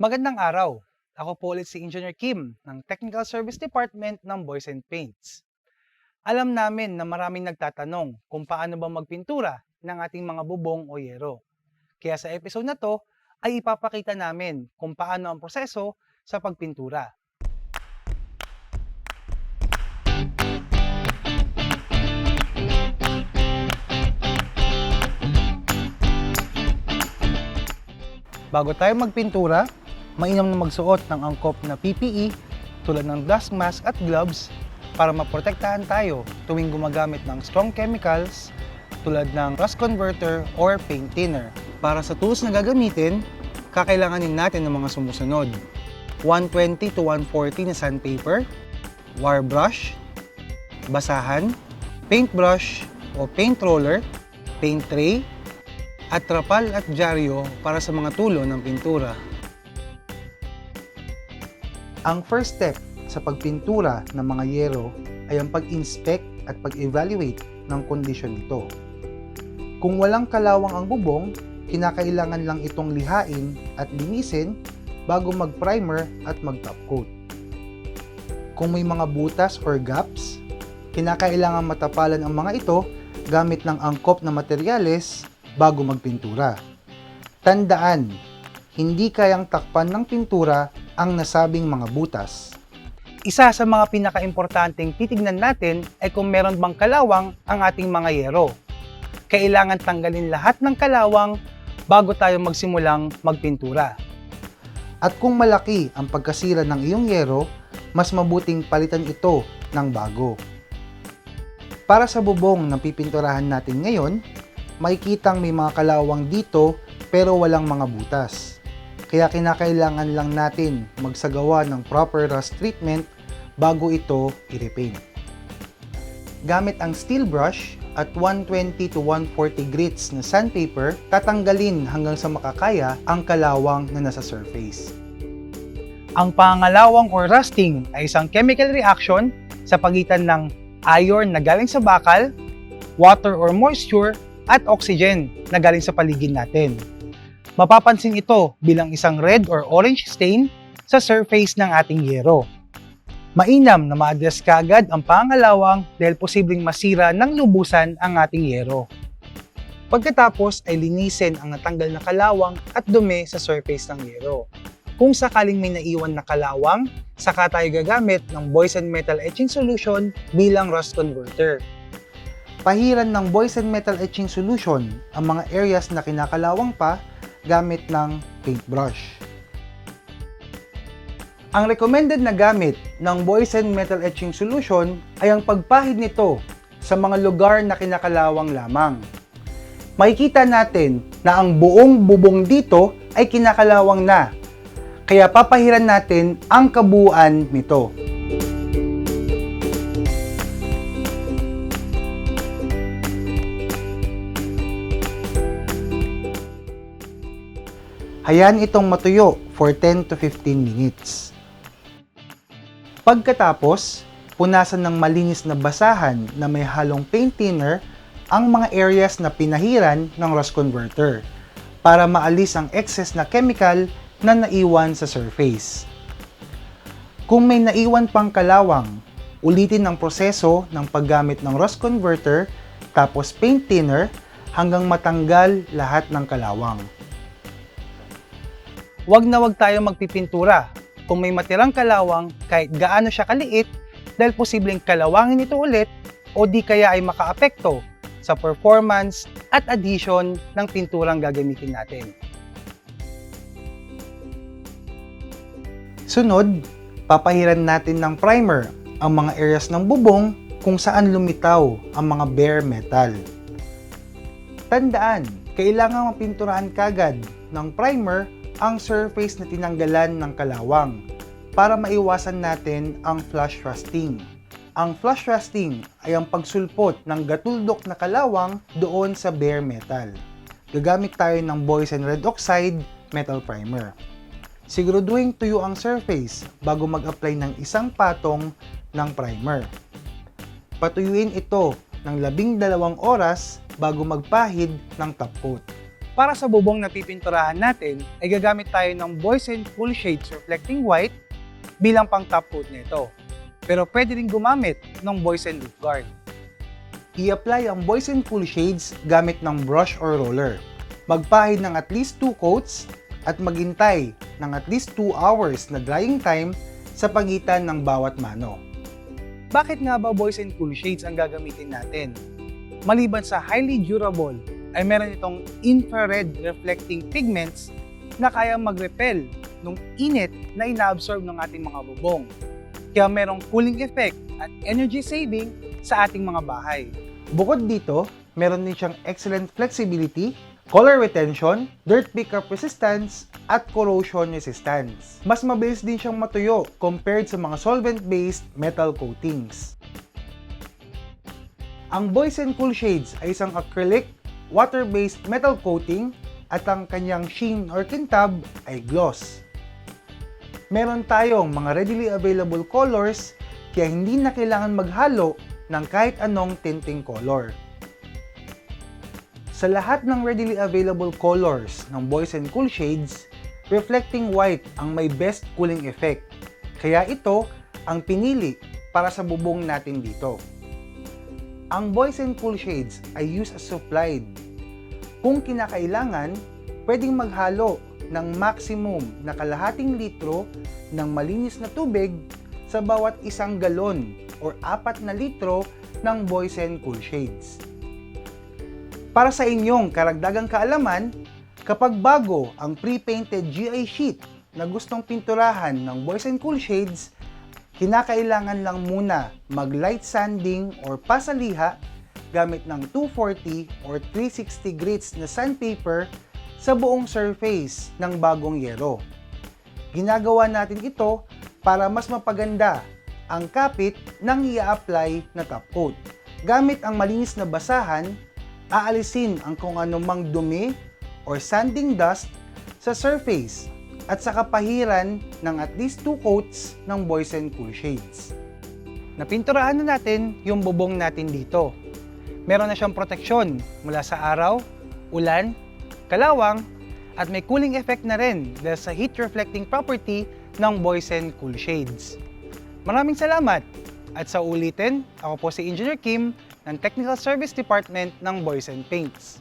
Magandang araw. Ako po ulit si Engineer Kim ng Technical Service Department ng Boys and Paints. Alam namin na maraming nagtatanong kung paano ba magpintura ng ating mga bubong o yero. Kaya sa episode na to ay ipapakita namin kung paano ang proseso sa pagpintura. Bago tayo magpintura, mainam na magsuot ng angkop na PPE tulad ng dust mask at gloves para maprotektahan tayo tuwing gumagamit ng strong chemicals tulad ng rust converter or paint thinner. Para sa tools na gagamitin, kakailanganin natin ng mga sumusunod. 120 to 140 na sandpaper, wire brush, basahan, paintbrush o paint roller, paint tray, at trapal at dyaryo para sa mga tulo ng pintura. Ang first step sa pagpintura ng mga yero ay ang pag-inspect at pag-evaluate ng kondisyon nito. Kung walang kalawang ang bubong, kinakailangan lang itong lihain at linisin bago mag-primer at mag-top coat. Kung may mga butas or gaps, kinakailangan matapalan ang mga ito gamit ng angkop na materyales bago magpintura. Tandaan, hindi kayang takpan ng pintura ang nasabing mga butas. Isa sa mga pinakaimportanteng titignan natin ay kung meron bang kalawang ang ating mga yero. Kailangan tanggalin lahat ng kalawang bago tayo magsimulang magpintura. At kung malaki ang pagkasira ng iyong yero, mas mabuting palitan ito ng bago. Para sa bubong na pipinturahan natin ngayon, makikitang may mga kalawang dito pero walang mga butas. Kaya kinakailangan lang natin magsagawa ng proper rust treatment bago ito i-repaint. Gamit ang steel brush at 120 to 140 grits na sandpaper, tatanggalin hanggang sa makakaya ang kalawang na nasa surface. Ang pangalawang or rusting ay isang chemical reaction sa pagitan ng iron na galing sa bakal, water or moisture, at oxygen na galing sa paligid natin. Mapapansin ito bilang isang red or orange stain sa surface ng ating yero. Mainam na ma-address kagad ang pangalawang dahil posibleng masira ng lubusan ang ating yero. Pagkatapos ay linisin ang natanggal na kalawang at dumi sa surface ng yero. Kung sakaling may naiwan na kalawang, saka tayo gagamit ng Boys and Metal Etching Solution bilang rust converter. Pahiran ng Boys and Metal Etching Solution ang mga areas na kinakalawang pa gamit ng paintbrush. Ang recommended na gamit ng Boys and Metal Etching Solution ay ang pagpahid nito sa mga lugar na kinakalawang lamang. Makikita natin na ang buong bubong dito ay kinakalawang na, kaya papahiran natin ang kabuuan nito. Hayaan itong matuyo for 10 to 15 minutes. Pagkatapos, punasan ng malinis na basahan na may halong paint thinner ang mga areas na pinahiran ng rust converter para maalis ang excess na chemical na naiwan sa surface. Kung may naiwan pang kalawang, ulitin ang proseso ng paggamit ng rust converter tapos paint thinner hanggang matanggal lahat ng kalawang. Huwag na huwag tayo magpipintura kung may matirang kalawang kahit gaano siya kaliit dahil posibleng kalawangin ito ulit o di kaya ay makaapekto sa performance at adhesion ng pinturang gagamitin natin. Sunod, papahiran natin ng primer ang mga areas ng bubong kung saan lumitaw ang mga bare metal. Tandaan, kailangan mapinturahan kagad ng primer ang surface na tinanggalan ng kalawang para maiwasan natin ang flush rusting. Ang flush rusting ay ang pagsulpot ng gatuldok na kalawang doon sa bare metal. Gagamit tayo ng Boys and Red Oxide Metal Primer. Siguraduhin tuyo ang surface bago mag-apply ng isang patong ng primer. Patuyuin ito ng labing dalawang oras bago magpahid ng top coat. Para sa bubong na pipinturahan natin, ay gagamit tayo ng Boys Cool Shades Reflecting White bilang pang top coat nito. Pero pwede rin gumamit ng Boys Leaf Guard. I-apply ang Boys and Cool Shades gamit ng brush or roller. Magpahid ng at least 2 coats at maghintay ng at least 2 hours na drying time sa pagitan ng bawat mano. Bakit nga ba Boys Cool Shades ang gagamitin natin? Maliban sa highly durable, ay meron itong infrared reflecting pigments na kaya mag-repel ng init na inaabsorb ng ating mga bubong. Kaya merong cooling effect at energy saving sa ating mga bahay. Bukod dito, meron din siyang excellent flexibility, color retention, dirt pickup resistance, at corrosion resistance. Mas mabilis din siyang matuyo compared sa mga solvent-based metal coatings. Ang Boys Cool Shades ay isang acrylic, water-based metal coating at ang kanyang sheen or kintab ay gloss. Meron tayong mga readily available colors kaya hindi na kailangan maghalo ng kahit anong tinting color. Sa lahat ng readily available colors ng Boys Cool Shades, reflecting white ang may best cooling effect. Kaya ito ang pinili para sa bubong natin dito. Ang Boys Cool Shades ay use as supplied. Kung kinakailangan, pwedeng maghalo ng maximum na kalahating litro ng malinis na tubig sa bawat isang galon or apat na litro ng Boys Cool Shades. Para sa inyong karagdagang kaalaman, kapag bago ang pre-painted GI sheet na gustong pinturahan ng Boys Cool Shades, kinakailangan lang muna mag-light sanding or pasaliha gamit ng 240 or 360 grits na sandpaper sa buong surface ng bagong yero. Ginagawa natin ito para mas mapaganda ang kapit ng i-apply na top coat. Gamit ang malinis na basahan, aalisin ang kung anumang dumi or sanding dust sa surface at sa kapahiran ng at least 2 coats ng Boys Cool Shades. Napinturahan na natin yung bubong natin dito. Meron na siyang proteksyon mula sa araw, ulan, kalawang, at may cooling effect na rin dahil sa heat reflecting property ng Boys Cool Shades. Maraming salamat! At sa ulitin, ako po si Engineer Kim ng Technical Service Department ng Boys Paints.